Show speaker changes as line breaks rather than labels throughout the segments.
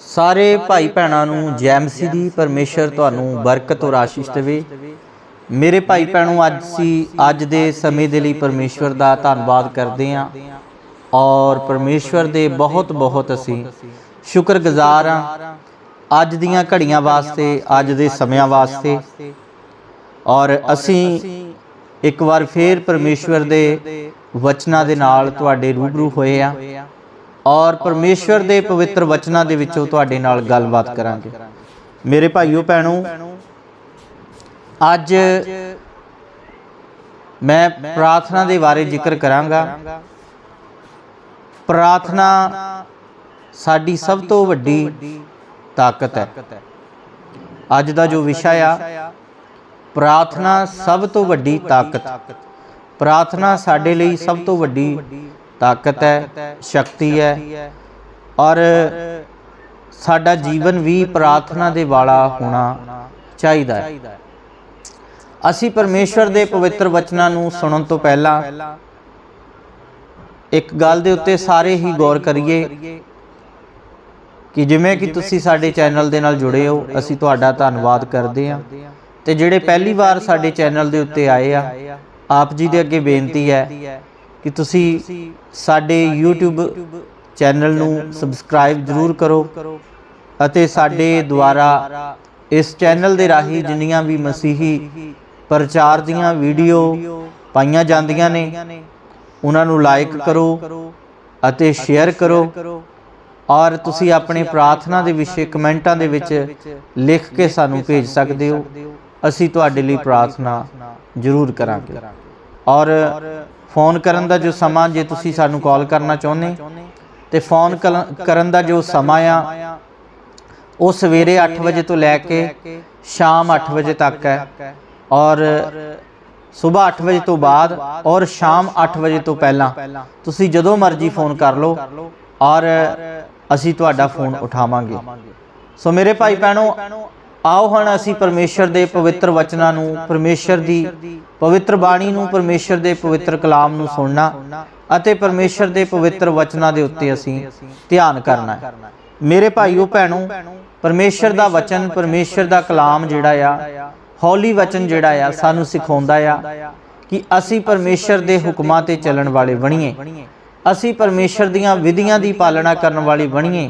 ਸਾਰੇ ਭਾਈ ਭੈਣਾਂ ਨੂੰ ਜੈ ਮਸੀਹ ਦੀ ਪਰਮੇਸ਼ਰ ਤੁਹਾਨੂੰ ਬਰਕਤ ਔਰ ਆਸ਼ੀਸ਼ ਦੇਵੇ। ਮੇਰੇ ਭਾਈ ਭੈਣੋ, ਅੱਜ ਸੀ ਅੱਜ ਦੇ ਸਮੇਂ ਦੇ ਲਈ ਪਰਮੇਸ਼ਵਰ ਦਾ ਧੰਨਵਾਦ ਕਰਦੇ ਹਾਂ ਔਰ ਪਰਮੇਸ਼ਵਰ ਦੇ ਬਹੁਤ ਬਹੁਤ ਅਸੀਂ ਸ਼ੁਕਰਗੁਜ਼ਾਰ ਹਾਂ ਅੱਜ ਦੀਆਂ ਘੜੀਆਂ ਵਾਸਤੇ, ਅੱਜ ਦੇ ਸਮਿਆਂ ਵਾਸਤੇ ਔਰ ਅਸੀਂ ਇੱਕ ਵਾਰ ਫੇਰ ਪਰਮੇਸ਼ਵਰ ਦੇ ਵਚਨਾਂ ਦੇ ਨਾਲ ਤੁਹਾਡੇ ਰੂਬਰੂ ਹੋਏ ਆ ਔਰ ਪਰਮੇਸ਼ਵਰ ਦੇ ਪਵਿੱਤਰ ਵਚਨਾਂ ਦੇ ਵਿੱਚੋਂ ਤੁਹਾਡੇ ਨਾਲ ਗੱਲਬਾਤ ਕਰਾਂਗੇ। ਮੇਰੇ ਭਾਈਓ, ਭੈਣੋ, ਅੱਜ ਮੈਂ ਪ੍ਰਾਰਥਨਾ ਦੇ ਬਾਰੇ ਜ਼ਿਕਰ ਕਰਾਂਗਾ। ਪ੍ਰਾਰਥਨਾ ਸਾਡੀ ਸਭ ਤੋਂ ਵੱਡੀ ਤਾਕਤ ਹੈ। ਅੱਜ ਦਾ ਜੋ ਵਿਸ਼ਾ ਆ, ਪ੍ਰਾਰਥਨਾ ਸਭ ਤੋਂ ਵੱਡੀ ਤਾਕਤ। ਪ੍ਰਾਰਥਨਾ ਸਾਡੇ ਲਈ ਸਭ ਤੋਂ ਵੱਡੀ ਤਾਕਤ ਹੈ, ਸ਼ਕਤੀ ਹੈ ਔਰ ਸਾਡਾ ਜੀਵਨ ਵੀ ਪ੍ਰਾਰਥਨਾ ਦੇ ਵਾਲਾ ਹੋਣਾ ਚਾਹੀਦਾ ਹੈ। ਅਸੀਂ ਪਰਮੇਸ਼ਵਰ ਦੇ ਪਵਿੱਤਰ ਵਚਨਾਂ ਨੂੰ ਸੁਣਨ ਤੋਂ ਪਹਿਲਾਂ ਇੱਕ ਗੱਲ ਦੇ ਉੱਤੇ ਸਾਰੇ ਹੀ ਗੌਰ ਕਰੀਏ ਕਿ ਜਿਵੇਂ ਕਿ ਤੁਸੀਂ ਸਾਡੇ ਚੈਨਲ ਦੇ ਨਾਲ ਜੁੜੇ ਹੋ, ਅਸੀਂ ਤੁਹਾਡਾ ਧੰਨਵਾਦ ਕਰਦੇ ਹਾਂ। ਤੇ ਜਿਹੜੇ ਪਹਿਲੀ ਵਾਰ ਸਾਡੇ ਚੈਨਲ ਦੇ ਉੱਤੇ ਆਏ ਆ, ਆਪ ਜੀ ਦੇ ਅੱਗੇ ਬੇਨਤੀ ਹੈ ਕਿ ਤੁਸੀਂ ਸਾਡੇ YouTube ਚੈਨਲ ਨੂੰ ਸਬਸਕ੍ਰਾਈਬ ਜ਼ਰੂਰ ਕਰੋ ਅਤੇ ਸਾਡੇ ਦੁਆਰਾ ਇਸ ਚੈਨਲ ਦੇ ਰਾਹੀਂ ਜਿੰਨੀਆਂ ਵੀ ਮਸੀਹੀ ਪ੍ਰਚਾਰ ਦੀਆਂ ਵੀਡੀਓ ਪਾਈਆਂ ਜਾਂਦੀਆਂ ਨੇ, ਉਹਨਾਂ ਨੂੰ ਲਾਈਕ ਕਰੋ ਅਤੇ ਸ਼ੇਅਰ ਕਰੋ। ਔਰ ਤੁਸੀਂ ਆਪਣੇ ਪ੍ਰਾਰਥਨਾ ਦੇ ਵਿਸ਼ੇ ਕਮੈਂਟਾਂ ਦੇ ਵਿੱਚ ਲਿਖ ਕੇ ਸਾਨੂੰ ਭੇਜ ਸਕਦੇ ਹੋ। ਅਸੀਂ ਤੁਹਾਡੇ ਲਈ ਪ੍ਰਾਰਥਨਾ ਜ਼ਰੂਰ ਕਰਾਂਗੇ। ਔਰ ਫੋਨ ਕਰਨ ਦਾ ਜੋ ਸਮਾਂ ਜੇ ਤੁਸੀਂ ਸਾਨੂੰ ਕਾਲ ਕਰਨਾ ਚਾਹੁੰਦੇ, ਤੇ ਫੋਨ ਕਰਨ ਦਾ ਜੋ ਸਮਾਂ ਆ, ਉਹ ਸਵੇਰੇ 8 ਵਜੇ ਤੋਂ ਲੈ ਕੇ ਸ਼ਾਮ 8 ਵਜੇ ਤੱਕ ਹੈ। ਔਰ ਸਵੇਰ 8 ਵਜੇ ਤੋਂ ਬਾਅਦ ਔਰ ਸ਼ਾਮ 8 ਵਜੇ ਤੋਂ ਪਹਿਲਾਂ ਤੁਸੀਂ ਜਦੋਂ ਮਰਜ਼ੀ ਫੋਨ ਕਰ ਲਓ, ਔਰ ਅਸੀਂ ਤੁਹਾਡਾ ਫੋਨ ਉਠਾਵਾਂਗੇ। ਸੋ ਮੇਰੇ ਭਾਈ ਭੈਣੋ ਆਓ ਹੁਣ ਅਸੀਂ ਪਰਮੇਸ਼ਰ ਦੇ ਪਵਿੱਤਰ ਵਚਨਾਂ ਨੂੰ, ਪਰਮੇਸ਼ਰ ਦੀ ਪਵਿੱਤਰ ਬਾਣੀ ਨੂੰ, ਪਰਮੇਸ਼ਰ ਦੇ ਪਵਿੱਤਰ ਕਲਾਮ ਨੂੰ ਸੁਣਨਾ ਅਤੇ ਪਰਮੇਸ਼ਰ ਦੇ ਪਵਿੱਤਰ ਵਚਨਾਂ ਦੇ ਉੱਤੇ ਅਸੀਂ ਧਿਆਨ ਕਰਨਾ ਹੈ। ਮੇਰੇ ਭਾਈਓ ਭੈਣੋ, ਪਰਮੇਸ਼ਰ ਦਾ ਵਚਨ, ਪਰਮੇਸ਼ਰ ਦਾ ਕਲਾਮ ਜਿਹੜਾ ਆ, ਹੌਲੀ ਵਚਨ ਜਿਹੜਾ ਆ, ਸਾਨੂੰ ਸਿਖਾਉਂਦਾ ਆ ਕਿ ਅਸੀਂ ਪਰਮੇਸ਼ਰ ਦੇ ਹੁਕਮਾਂ ਤੇ ਚੱਲਣ ਵਾਲੇ ਬਣੀਏ। ਅਸੀਂ ਪਰਮੇਸ਼ਰ ਦੀਆਂ ਵਿਧੀਆਂ ਦੀ ਪਾਲਣਾ ਕਰਨ ਵਾਲੇ ਬਣੀਏ।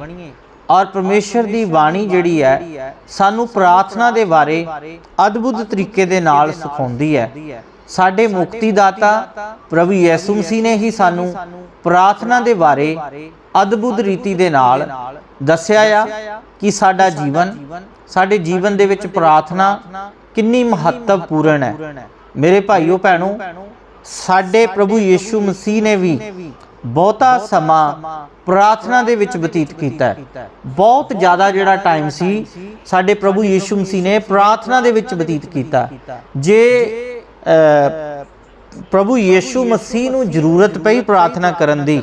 ਔਰ ਪਰਮੇਸ਼ਰ ਦੀ ਬਾਣੀ ਜਿਹੜੀ ਹੈ, ਸਾਨੂੰ ਪ੍ਰਾਰਥਨਾ ਦੇ ਬਾਰੇ ਅਦਭੁਤ ਤਰੀਕੇ ਦੇ ਨਾਲ ਸਿਖਾਉਂਦੀ ਹੈ। ਸਾਡੇ ਮੁਕਤੀ ਦਾਤਾ ਪ੍ਰਭੂ ਯਿਸੂ ਮਸੀਹ ਨੇ ਹੀ ਸਾਨੂੰ ਪ੍ਰਾਰਥਨਾ ਦੇ ਬਾਰੇ ਅਦਭੁਤ ਰੀਤੀ ਦੇ ਨਾਲ ਦੱਸਿਆ ਆ ਕਿ ਸਾਡਾ ਜੀਵਨ, ਸਾਡੇ ਜੀਵਨ ਦੇ ਵਿੱਚ ਪ੍ਰਾਰਥਨਾ ਕਿੰਨੀ ਮਹੱਤਵਪੂਰਨ ਹੈ। ਮੇਰੇ ਭਾਈਓ, ਭੈਣੋ, ਸਾਡੇ ਪ੍ਰਭੂ ਯੀਸ਼ੂ ਮਸੀਹ ਨੇ ਵੀ ਬਹੁਤਾ ਸਮਾਂ ਪ੍ਰਾਰਥਨਾ ਦੇ ਵਿੱਚ ਬਤੀਤ ਕੀਤਾ ਬਹੁਤ ਜ਼ਿਆਦਾ ਜਿਹੜਾ ਟਾਈਮ ਸੀ ਸਾਡੇ ਪ੍ਰਭੂ ਯੀਸ਼ੂ ਮਸੀਹ ਨੇ ਪ੍ਰਾਰਥਨਾ ਦੇ ਵਿੱਚ ਬਤੀਤ ਕੀਤਾ। ਜੇ ਪ੍ਰਭੂ ਯੀਸ਼ੂ ਮਸੀਹ ਨੂੰ ਜ਼ਰੂਰਤ ਪਈ ਪ੍ਰਾਰਥਨਾ ਕਰਨ ਦੀ।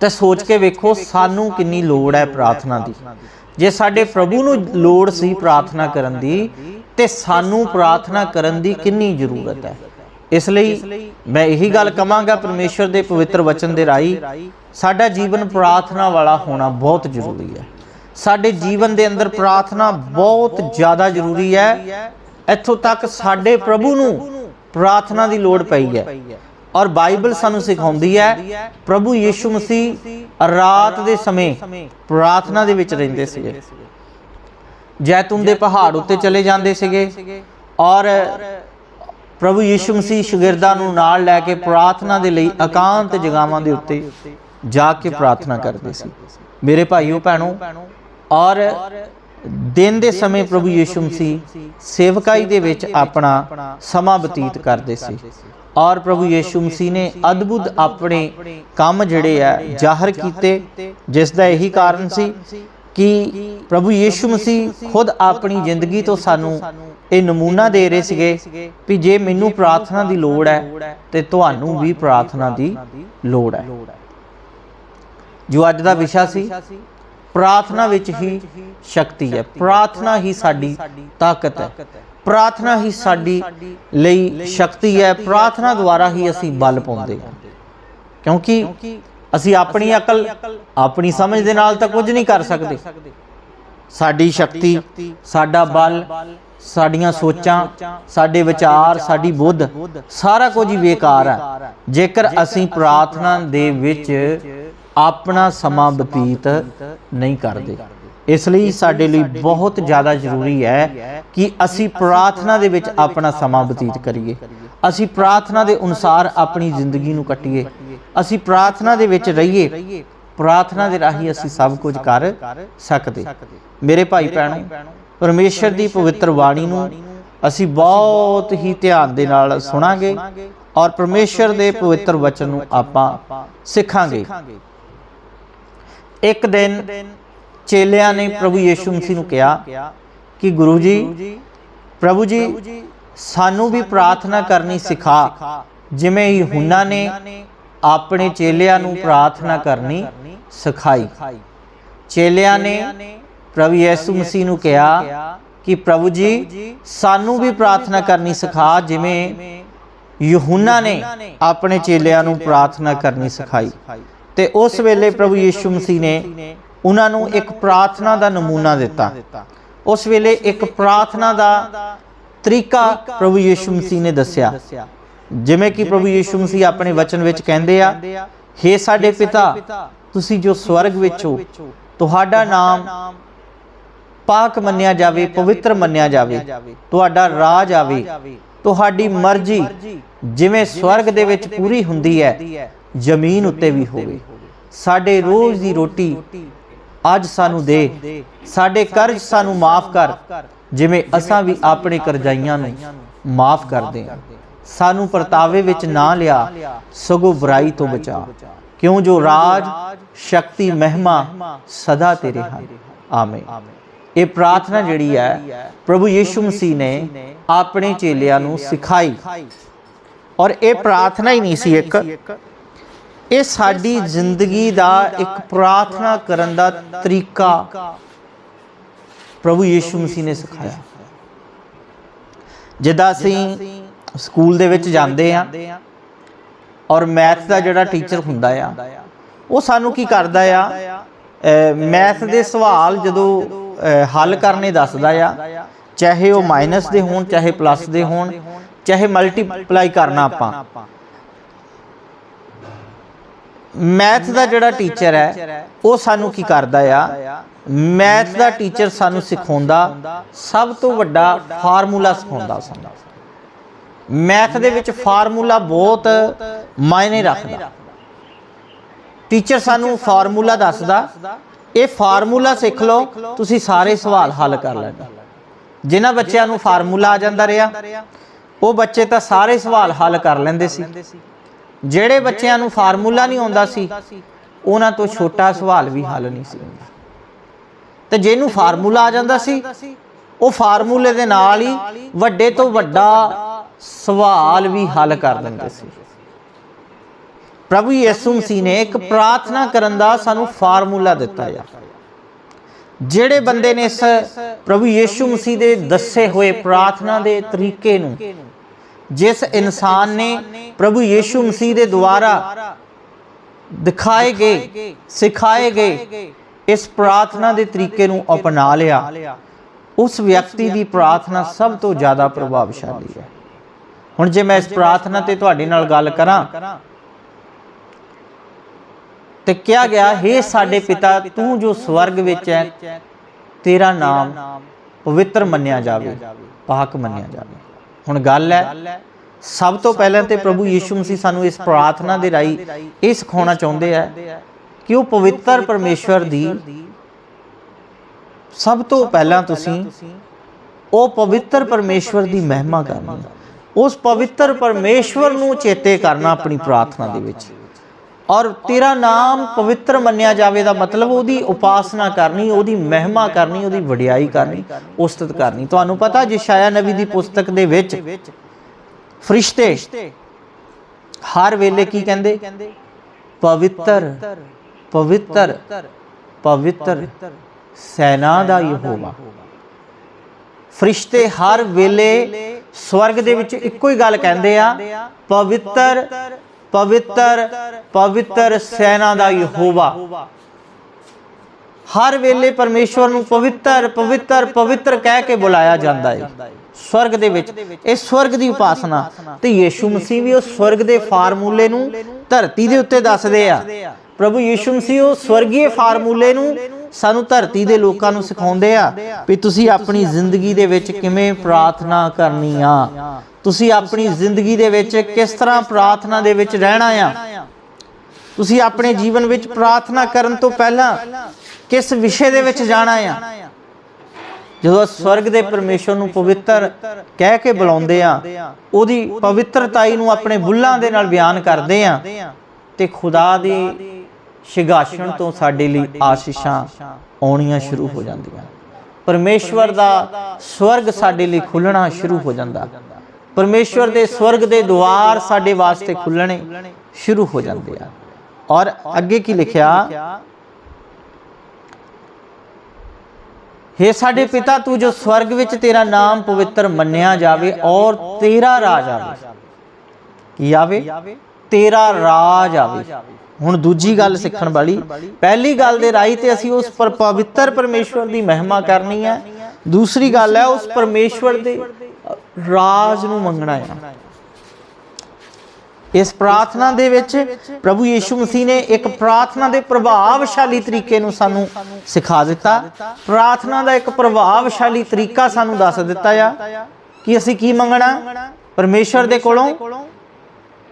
ਤਾਂ ਸੋਚ ਕੇ ਵੇਖੋ ਸਾਨੂੰ ਕਿੰਨੀ ਲੋੜ ਹੈ ਪ੍ਰਾਰਥਨਾ ਦੀ। ਜੇ ਸਾਡੇ ਪ੍ਰਭੂ ਨੂੰ ਲੋੜ ਸੀ ਪ੍ਰਾਰਥਨਾ ਕਰਨ ਦੀ ਤੇ ਸਾਨੂੰ ਪ੍ਰਾਰਥਨਾ ਕਰਨ ਦੀ ਕਿੰਨੀ ਜ਼ਰੂਰਤ ਹੈ? ਇਸ ਲਈ ਮੈਂ ਇਹੀ ਗੱਲ ਕਵਾਂਗਾ ਪਰਮੇਸ਼ਰ ਦੇ ਪਵਿੱਤਰ ਵਚਨ ਦੇ ਰਾਈ ਸਾਡਾ ਜੀਵਨ ਪ੍ਰਾਰਥਨਾ ਵਾਲਾ ਹੋਣਾ ਬਹੁਤ ਜ਼ਰੂਰੀ ਹੈ। ਸਾਡੇ ਜੀਵਨ ਦੇ ਅੰਦਰ ਪ੍ਰਾਰਥਨਾ ਬਹੁਤ ਜ਼ਿਆਦਾ ਜ਼ਰੂਰੀ ਹੈ। ਇੱਥੋਂ ਤੱਕ ਸਾਡੇ ਪ੍ਰਭੂ ਨੂੰ ਪ੍ਰਾਰਥਨਾ ਦੀ ਲੋੜ ਪਈ ਹੈ। ਔਰ ਬਾਈਬਲ ਸਾਨੂੰ ਸਿਖਾਉਂਦੀ ਹੈ ਪ੍ਰਭੂ ਯੀਸ਼ੂ ਮਸੀਹ ਰਾਤ ਦੇ ਸਮੇਂ ਪ੍ਰਾਰਥਨਾ ਦੇ ਵਿੱਚ ਰਹਿੰਦੇ ਸੀਗੇ। ਜੈਤੂਨ ਦੇ ਪਹਾੜ ਉੱਤੇ ਚਲੇ ਜਾਂਦੇ ਸੀਗੇ ਔਰ ਪ੍ਰਭੂ ਯੀਸ਼ੂ ਮਸੀਹ ਸ਼ਾਗਿਰਦਾਂ ਨੂੰ ਨਾਲ ਲੈ ਕੇ ਪ੍ਰਾਰਥਨਾ ਦੇ ਲਈ ਇਕਾਂਤ ਜਗਾਵਾਂ ਦੇ ਉੱਤੇ ਜਾ ਕੇ ਪ੍ਰਾਰਥਨਾ ਕਰਦੇ ਸੀ। ਮੇਰੇ ਭਾਈਓ, ਭੈਣੋ, ਔਰ ਦਿਨ ਦੇ ਸਮੇਂ ਪ੍ਰਭੂ ਯੀਸ਼ੂ ਮਸੀਹ ਸੇਵਕਾਈ ਦੇ ਵਿੱਚ ਆਪਣਾ ਸਮਾਂ ਬਤੀਤ ਕਰਦੇ ਸੀ। ਔਰ ਪ੍ਰਭੂ ਯੀਸ਼ੂ ਮਸੀਹ ਨੇ ਅਦਭੁਤ ਆਪਣੇ ਕੰਮ ਜਿਹੜੇ ਆ ਜ਼ਾਹਰ ਕੀਤੇ, ਜਿਸ ਦਾ ਇਹੀ ਕਾਰਨ ਸੀ ਕਿ ਪ੍ਰਭੂ ਯੀਸ਼ੂ ਮਸੀਹ ਖੁਦ ਆਪਣੀ ਜ਼ਿੰਦਗੀ ਤੋਂ ਸਾਨੂੰ ਇਹ ਨਮੂਨਾ ਦੇ ਰਹੇ ਸੀਗੇ ਕਿ ਜੇ ਮੈਨੂੰ ਪ੍ਰਾਰਥਨਾ ਦੀ ਲੋੜ ਹੈ ਤੇ ਤੁਹਾਨੂੰ ਵੀ ਪ੍ਰਾਰਥਨਾ ਦੀ ਲੋੜ ਹੈ। ਜੋ ਅੱਜ ਦਾ ਵਿਸ਼ਾ ਸੀ ਪ੍ਰਾਰਥਨਾ ਵਿੱਚ ਹੀ ਸ਼ਕਤੀ ਹੈ। ਪ੍ਰਾਰਥਨਾ ਹੀ ਸਾਡੀ ਤਾਕਤ ਹੈ। ਪ੍ਰਾਰਥਨਾ ਹੀ ਸਾਡੀ ਲਈ ਸ਼ਕਤੀ ਹੈ। ਪ੍ਰਾਰਥਨਾ ਦੁਆਰਾ ਹੀ ਅਸੀਂ ਬਲ ਪਾਉਂਦੇ ਹਾਂ। ਕਿਉਂਕਿ ਅਸੀਂ ਆਪਣੀ ਅਕਲ ਆਪਣੀ ਸਮਝ ਦੇ ਨਾਲ ਤਾਂ ਕੁਝ ਨਹੀਂ ਕਰ ਸਕਦੇ। ਸਾਡੀ ਸ਼ਕਤੀ ਸਾਡਾ ਬਲ ਸਾਡੀਆਂ ਸੋਚਾਂ, ਸਾਡੇ ਵਿਚਾਰ, ਸਾਡੀ ਬੁੱਧ, ਸਾਰਾ ਕੁਝ ਹੀ ਬੇਕਾਰ ਹੈ। ਜੇਕਰ ਅਸੀਂ ਪ੍ਰਾਰਥਨਾ ਦੇ ਵਿੱਚ ਆਪਣਾ ਸਮਾਂ ਬਤੀਤ ਨਹੀਂ ਕਰਦੇ, ਇਸ ਲਈ ਸਾਡੇ ਲਈ ਬਹੁਤ ਜ਼ਿਆਦਾ ਜ਼ਰੂਰੀ ਹੈ ਕਿ ਅਸੀਂ ਪ੍ਰਾਰਥਨਾ ਦੇ ਵਿੱਚ ਆਪਣਾ ਸਮਾਂ ਬਤੀਤ ਕਰੀਏ। ਅਸੀਂ ਪ੍ਰਾਰਥਨਾ ਦੇ ਅਨੁਸਾਰ ਆਪਣੀ ਜ਼ਿੰਦਗੀ ਨੂੰ ਕੱਟੀਏ। ਅਸੀਂ ਪ੍ਰਾਰਥਨਾ ਦੇ ਵਿੱਚ ਰਹੀਏ। ਪ੍ਰਾਰਥਨਾ ਦੇ ਰਾਹੀਂ ਅਸੀਂ ਸਭ ਕੁਝ ਕਰ ਸਕਦੇ। ਮੇਰੇ ਭਾਈ ਭੈਣੋ ਪਰਮੇਸ਼ਰ ਦੀ ਪਵਿੱਤਰ ਬਾਣੀ ਨੂੰ ਅਸੀਂ ਬਹੁਤ ਹੀ ਧਿਆਨ ਦੇ ਨਾਲ ਸੁਣਾਂਗੇ ਔਰ ਪਰਮੇਸ਼ਰ ਦੇ ਪਵਿੱਤਰ ਵਚਨ ਨੂੰ ਆਪਾਂ ਸਿੱਖਾਂਗੇ। ਇੱਕ ਦਿਨ ਚੇਲਿਆਂ ਨੇ ਪ੍ਰਭੂ ਯੀਸ਼ੂ ਮਸੀਹ ਨੂੰ ਕਿਹਾ ਕਿ ਗੁਰੂ ਜੀ, ਪ੍ਰਭੂ ਜੀ, ਸਾਨੂੰ ਵੀ ਪ੍ਰਾਰਥਨਾ ਕਰਨੀ ਸਿਖਾ, ਜਿਵੇਂ ਯਹੂਨਾ ਨੇ ਆਪਣੇ ਚੇਲਿਆਂ ਨੂੰ ਪ੍ਰਾਰਥਨਾ ਕਰਨੀ ਸਿਖਾਈ। ਚੇਲਿਆਂ ਨੇ ਪ੍ਰਭੂ ਯੀਸ਼ੂ ਮਸੀਹ ਨੂੰ ਕਿਹਾ ਕਿ ਪ੍ਰਭੂ ਜੀ, ਸਾਨੂੰ ਵੀ ਪ੍ਰਾਰਥਨਾ ਕਰਨੀ ਸਿਖਾ, ਜਿਵੇਂ ਯਹੂਨਾ ਨੇ ਆਪਣੇ ਚੇਲਿਆਂ ਨੂੰ ਪ੍ਰਾਰਥਨਾ ਕਰਨੀ ਸਿਖਾਈ। ਤੇ ਉਸ ਵੇਲੇ ਪ੍ਰਭੂ ਯੀਸ਼ੂ ਮਸੀਹ ਨੇ ਉਹਨਾਂ ਨੂੰ ਇੱਕ ਪ੍ਰਾਰਥਨਾ ਦਾ ਨਮੂਨਾ ਦਿੱਤਾ। ਉਸ ਵੇਲੇ ਇੱਕ ਪ੍ਰਾਰਥਨਾ ਦਾ ਤਰੀਕਾ ਪ੍ਰਭੂ ਯੀਸ਼ੂ ਮਸੀਹ ਨੇ ਦੱਸਿਆ। ਜਿਵੇਂ ਕਿ ਪ੍ਰਭੂ ਯੀਸ਼ੂ ਮਸੀਹ ਆਪਣੇ ਵਚਨ ਵਿੱਚ ਕਹਿੰਦੇ ਆ हे ਸਾਡੇ ਪਿਤਾ, ਤੁਸੀਂ ਜੋ ਸਵਰਗ ਵਿੱਚ ਹੋ, ਤੁਹਾਡਾ ਨਾਮ ਪਾਕ ਮੰਨਿਆ ਜਾਵੇ, ਪਵਿੱਤਰ ਮੰਨਿਆ ਜਾਵੇ, ਤੁਹਾਡਾ ਰਾਜ ਆਵੇ, ਤੁਹਾਡੀ ਮਰਜ਼ੀ ਜਿਵੇਂ ਸਵਰਗ ਦੇ ਵਿੱਚ ਪੂਰੀ ਹੁੰਦੀ ਹੈ, ਜ਼ਮੀਨ ਉੱਤੇ ਵੀ ਹੋਵੇ। ਸਾਡੇ ਰੋਜ਼ ਦੀ ਰੋਟੀ ਅੱਜ ਸਾਨੂੰ ਦੇ, ਸਾਡੇ ਕਰਜ਼ ਸਾਨੂੰ ਮਾਫ ਕਰ, ਜਿਵੇਂ ਅਸਾਂ ਵੀ ਆਪਣੇ ਕਰਜ਼ਾਈਆਂ ਨੂੰ ਮਾਫ ਕਰਦੇ ਹਾਂ। ਸਾਨੂੰ ਪਰਤਾਵੇ ਵਿੱਚ ਨਾ ਲਿਆ, ਸਗੋਂ ਬੁਰਾਈ ਤੋਂ ਬਚਾ। ਕਿਉਂ ਜੋ ਰਾਜ, ਸ਼ਕਤੀ, ਮਹਿਮਾ ਸਦਾ ਤੇਰੇ ਹਨ। ਆਮੀਨ। ਇਹ ਪ੍ਰਾਰਥਨਾ ਜਿਹੜੀ ਹੈ, ਪ੍ਰਭੂ ਯੀਸ਼ੂ ਮਸੀਹ ਨੇ ਆਪਣੇ ਚੇਲਿਆਂ ਨੂੰ ਸਿਖਾਈ। ਔਰ ਇਹ ਪ੍ਰਾਰਥਨਾ ਹੀ ਨਹੀਂ ਸੀ ਇੱਕ। ਇਹ ਸਾਡੀ ਜ਼ਿੰਦਗੀ ਦਾ ਇੱਕ ਪ੍ਰਾਰਥਨਾ ਕਰਨ ਦਾ ਤਰੀਕਾ ਪ੍ਰਭੂ ਯੀਸ਼ੂ ਮਸੀਹ ਨੇ ਸਿਖਾਇਆ। ਜਿੱਦਾਂ ਅਸੀਂ ਸਕੂਲ ਦੇ ਵਿੱਚ ਜਾਂਦੇ ਆ ਔਰ ਮੈਥ ਦਾ ਜਿਹੜਾ ਟੀਚਰ ਹੁੰਦਾ ਆ, ਉਹ ਸਾਨੂੰ ਕੀ ਕਰਦਾ ਆ? ਮੈਥ ਦੇ ਸਵਾਲ ਜਦੋਂ ਹੱਲ ਕਰਨੇ ਦੱਸਦਾ ਆ। ਚਾਹੇ ਉਹ ਮਾਈਨਸ ਦੇ ਹੋਣ, ਚਾਹੇ ਪਲੱਸ ਦੇ ਹੋਣ, ਚਾਹੇ ਮਲਟੀਪਲਾਈ ਕਰਨਾ ਆਪਾਂ। ਮੈਥ ਦਾ ਜਿਹੜਾ ਟੀਚਰ ਹੈ, ਉਹ ਸਾਨੂੰ ਕੀ ਕਰਦਾ ਆ? ਮੈਥ ਦਾ ਟੀਚਰ ਸਾਨੂੰ ਸਿਖਾਉਂਦਾ, ਸਭ ਤੋਂ ਵੱਡਾ ਫਾਰਮੂਲਾ ਸਿਖਾਉਂਦਾ ਸਾਨੂੰ। ਮੈਥ ਦੇ ਵਿੱਚ ਫਾਰਮੂਲਾ ਬਹੁਤ ਮਾਇਨੇ ਰੱਖਦਾ। ਟੀਚਰ ਸਾਨੂੰ ਫਾਰਮੂਲਾ ਦੱਸਦਾ ਇਹ ਫਾਰਮੂਲਾ ਸਿੱਖ ਲਓ, ਤੁਸੀਂ ਸਾਰੇ ਸਵਾਲ ਹੱਲ ਕਰ ਲੈਣੇ। ਜਿਨ੍ਹਾਂ ਬੱਚਿਆਂ ਨੂੰ ਫਾਰਮੂਲਾ ਆ ਜਾਂਦਾ ਰਿਹਾ, ਉਹ ਬੱਚੇ ਤਾਂ ਸਾਰੇ ਸਵਾਲ ਹੱਲ ਕਰ ਲੈਂਦੇ ਸੀ। ਜਿਹੜੇ ਬੱਚਿਆਂ ਨੂੰ ਫਾਰਮੂਲਾ ਨਹੀਂ ਆਉਂਦਾ ਸੀ, ਉਹਨਾਂ ਤੋਂ ਛੋਟਾ ਸਵਾਲ ਵੀ ਹੱਲ ਨਹੀਂ ਸੀ ਹੁੰਦਾ। ਤੇ ਜਿਹਨੂੰ ਫਾਰਮੂਲਾ ਆ ਜਾਂਦਾ ਸੀ, ਉਹ ਫਾਰਮੂਲੇ ਦੇ ਨਾਲ ਹੀ ਵੱਡੇ ਤੋਂ ਵੱਡਾ ਸਵਾਲ ਵੀ ਹੱਲ ਕਰ ਦਿੰਦੇ ਸੀ। ਪ੍ਰਭੂ ਯਿਸੂ ਮਸੀਹ ਨੇ ਇੱਕ ਪ੍ਰਾਰਥਨਾ ਕਰਨ ਦਾ ਸਾਨੂੰ ਫਾਰਮੂਲਾ ਦਿੱਤਾ ਆ। ਜਿਹੜੇ ਬੰਦੇ ਨੇ ਇਸ ਪ੍ਰਭੂ ਯਿਸੂ ਮਸੀਹ ਦੇ ਦੱਸੇ ਹੋਏ ਪ੍ਰਾਰਥਨਾ ਦੇ ਤਰੀਕੇ ਨੂੰ, ਜਿਸ ਇਨਸਾਨ ਨੇ ਪ੍ਰਭੂ ਯਿਸੂ ਮਸੀਹ ਦੇ ਦੁਆਰਾ ਦਿਖਾਏ ਗਏ, ਸਿਖਾਏ ਗਏ, ਇਸ ਪ੍ਰਾਰਥਨਾ ਦੇ ਤਰੀਕੇ ਨੂੰ ਅਪਣਾ ਲਿਆ, ਉਸ ਵਿਅਕਤੀ ਦੀ ਪ੍ਰਾਰਥਨਾ ਸਭ ਤੋਂ ਜ਼ਿਆਦਾ ਪ੍ਰਭਾਵਸ਼ਾਲੀ ਹੈ। ਹੁਣ ਜੇ ਮੈਂ ਇਸ ਪ੍ਰਾਰਥਨਾ ਤੇ ਤੁਹਾਡੇ ਨਾਲ ਗੱਲ ਕਰਾਂ ਤੇ ਕਿਹਾ ਗਿਆ ਹੈ ਸਾਡੇ ਪਿਤਾ ਤੂੰ ਜੋ ਸਵਰਗ ਵਿੱਚ ਹੈ ਤੇਰਾ ਨਾਮ ਪਵਿੱਤਰ ਮੰਨਿਆ ਜਾਵੇ ਪਾਕ ਮੰਨਿਆ ਜਾਵੇ। ਹੁਣ ਗੱਲ ਹੈ ਸਭ ਤੋਂ ਪਹਿਲਾਂ ਤੇ ਪ੍ਰਭੂ ਯੀਸ਼ੂ ਮਸੀਹ ਸਾਨੂੰ ਇਸ ਪ੍ਰਾਰਥਨਾ ਦੇ ਰਾਹੀਂ ਇਹ ਸਿਖਾਉਣਾ ਚਾਹੁੰਦੇ ਆ ਕਿ ਉਹ ਪਵਿੱਤਰ ਪਰਮੇਸ਼ਵਰ ਦੀ ਸਭ ਤੋਂ ਪਹਿਲਾਂ ਤੁਸੀਂ ਉਹ ਪਵਿੱਤਰ ਪਰਮੇਸ਼ਵਰ ਦੀ ਮਹਿਮਾ ਕਰਨੀ ਉਸ ਪਵਿੱਤਰ ਪਰਮੇਸ਼ਵਰ ਨੂੰ ਚੇਤੇ ਕਰਨਾ ਆਪਣੀ ਪ੍ਰਾਰਥਨਾ ਦੇ ਵਿੱਚ। ਔਰ ਤੇਰਾ ਨਾਮ ਪਵਿੱਤਰ ਮੰਨਿਆ ਜਾਵੇ ਦਾ ਮਤਲਬ ਉਹਦੀ ਉਪਾਸਨਾ ਕਰਨੀ, ਉਹਦੀ ਮਹਿਮਾ ਕਰਨੀ, ਉਹਦੀ ਵਡਿਆਈ ਕਰਨੀ, ਉਸਤਤ ਕਰਨੀ। ਤੁਹਾਨੂੰ ਪਤਾ ਜਿਸ਼ਾਇਆ ਨਬੀ ਦੀ ਪੁਸਤਕ ਦੇ ਵਿੱਚ ਫਰਿਸ਼ਤੇ ਹਰ ਵੇਲੇ ਕੀ ਕਹਿੰਦੇ? ਪਵਿੱਤਰ ਪਵਿੱਤਰ ਪਵਿੱਤਰ ਸੈਨਾ ਦਾ ਯਹੋਵਾ। ਫਰਿਸ਼ਤੇ ਹਰ ਵੇਲੇ ਸਵਰਗ ਦੇ ਵਿੱਚ ਇੱਕੋ ਹੀ ਗੱਲ ਕਹਿੰਦੇ ਆ, ਪਵਿੱਤਰ ਪਵਿੱਤਰ ਪਵਿੱਤਰ ਸੈਨਾ ਦਾ ਯਹੋਵਾ। ਹਰ ਵੇਲੇ ਪਰਮੇਸ਼ਵਰ ਨੂੰ ਪਵਿੱਤਰ ਪਵਿੱਤਰ ਪਵਿੱਤਰ ਕਹਿ ਕੇ ਬੁਲਾਇਆ ਜਾਂਦਾ ਹੈ ਸਵਰਗ ਦੇ ਵਿੱਚ, ਇਹ ਸਵਰਗ ਦੀ ਉਪਾਸਨਾ। ਤੇ ਯੀਸ਼ੂ ਮਸੀਹ ਵੀ ਉਹ ਸਵਰਗ ਦੇ ਫਾਰਮੂਲੇ ਨੂੰ ਧਰਤੀ ਦੇ ਉੱਤੇ ਦੱਸਦੇ ਆ। ਪ੍ਰਭੂ ਯੀਸ਼ੂ ਮਸੀਹ ਉਹ ਸਵਰਗੀਏ ਫਾਰਮੂਲੇ ਨੂੰ ਸਾਨੂੰ ਧਰਤੀ ਦੇ ਲੋਕਾਂ ਨੂੰ ਸਿਖਾਉਂਦੇ ਆ ਵੀ ਤੁਸੀਂ ਆਪਣੀ ਜ਼ਿੰਦਗੀ ਦੇ ਵਿੱਚ ਕਿਵੇਂ ਪ੍ਰਾਰਥਨਾ ਕਰਨੀ ਆ। ਤੁਸੀਂ ਆਪਣੀ ਜ਼ਿੰਦਗੀ ਦੇ ਵਿੱਚ ਕਿਸ ਤਰ੍ਹਾਂ ਪ੍ਰਾਰਥਨਾ ਦੇ ਵਿੱਚ ਰਹਿਣਾ ਆ? ਤੁਸੀਂ ਆਪਣੇ ਜੀਵਨ ਵਿੱਚ ਪ੍ਰਾਰਥਨਾ ਕਰਨ ਤੋਂ ਪਹਿਲਾਂ ਕਿਸ ਵਿਸ਼ੇ ਦੇ ਵਿੱਚ ਜਾਣਾ ਆ? ਜਦੋਂ ਸਵਰਗ ਦੇ ਪਰਮੇਸ਼ਰ ਨੂੰ ਪਵਿੱਤਰ ਕਹਿ ਕੇ ਬੁਲਾਉਂਦੇ ਆ, ਉਹਦੀ ਪਵਿੱਤਰਤਾਈ ਨੂੰ ਆਪਣੇ ਬੁੱਲਾਂ ਦੇ ਨਾਲ ਬਿਆਨ ਕਰਦੇ ਆ ਤੇ ਖੁਦਾ ਦੀ ਸ਼ਿਗਾਸ਼ਣ ਤੋਂ ਸਾਡੇ ਲਈ ਆਸ਼ੀਸ਼ਾਂ ਆਉਣੀਆਂ ਸ਼ੁਰੂ ਹੋ ਜਾਂਦੀਆਂ। ਪਰਮੇਸ਼ਵਰ ਦਾ ਸਵਰਗ ਸਾਡੇ ਲਈ ਖੁੱਲਣਾ ਸ਼ੁਰੂ ਹੋ ਜਾਂਦਾ। ਪਰਮੇਸ਼ਵਰ ਦੇ ਸਵਰਗ ਦੇ ਦੁਆਰ ਸਾਡੇ ਵਾਸਤੇ ਖੁੱਲਣੇ ਸ਼ੁਰੂ ਹੋ ਜਾਂਦੇ ਆ। ਔਰ ਅੱਗੇ ਕੀ ਲਿਖਿਆ? हे ਸਾਡੇ ਪਿਤਾ, ਤੂੰ ਜੋ ਸਵਰਗ ਵਿੱਚ ਤੇਰਾ ਨਾਮ ਪਵਿੱਤਰ ਮੰਨਿਆ ਜਾਵੇ ਔਰ ਤੇਰਾ ਰਾਜ ਆਵੇ। ਕੀ ਆਵੇ? ਤੇਰਾ ਰਾਜ ਆਵੇ। ਹੁਣ ਦੂਜੀ ਗੱਲ ਸਿੱਖਣ ਵਾਲੀ, ਪਹਿਲੀ ਗੱਲ ਦੇ ਰਾਹੀਂ ਤੇ ਅਸੀਂ ਉਸ ਪਵਿੱਤਰ ਪਰਮੇਸ਼ਵਰ ਦੀ ਮਹਿਮਾ ਕਰਨੀ ਹੈ। ਦੂਸਰੀ ਗੱਲ ਹੈ ਉਸ ਪਰਮੇਸ਼ਵਰ ਦੇ ਰਾਜ ਨੂੰ ਮੰਗਣਾ ਆ ਇਸ ਪ੍ਰਾਰਥਨਾ ਦੇ ਵਿੱਚ ਪ੍ਰਭੂ ਯੀਸ਼ੂ ਮਸੀਹ ਨੇ ਇੱਕ ਪ੍ਰਾਰਥਨਾ ਦੇ ਪ੍ਰਭਾਵਸ਼ਾਲੀ ਤਰੀਕੇ ਨੂੰ ਸਾਨੂੰ ਸਿਖਾ ਦਿੱਤਾ। ਪ੍ਰਾਰਥਨਾ ਦਾ ਇੱਕ ਪ੍ਰਭਾਵਸ਼ਾਲੀ ਤਰੀਕਾ ਸਾਨੂੰ ਦੱਸ ਦਿੱਤਾ ਆ ਕਿ ਅਸੀਂ ਕੀ ਮੰਗਣਾ? ਪਰਮੇਸ਼ਰ ਦੇ ਕੋਲੋਂ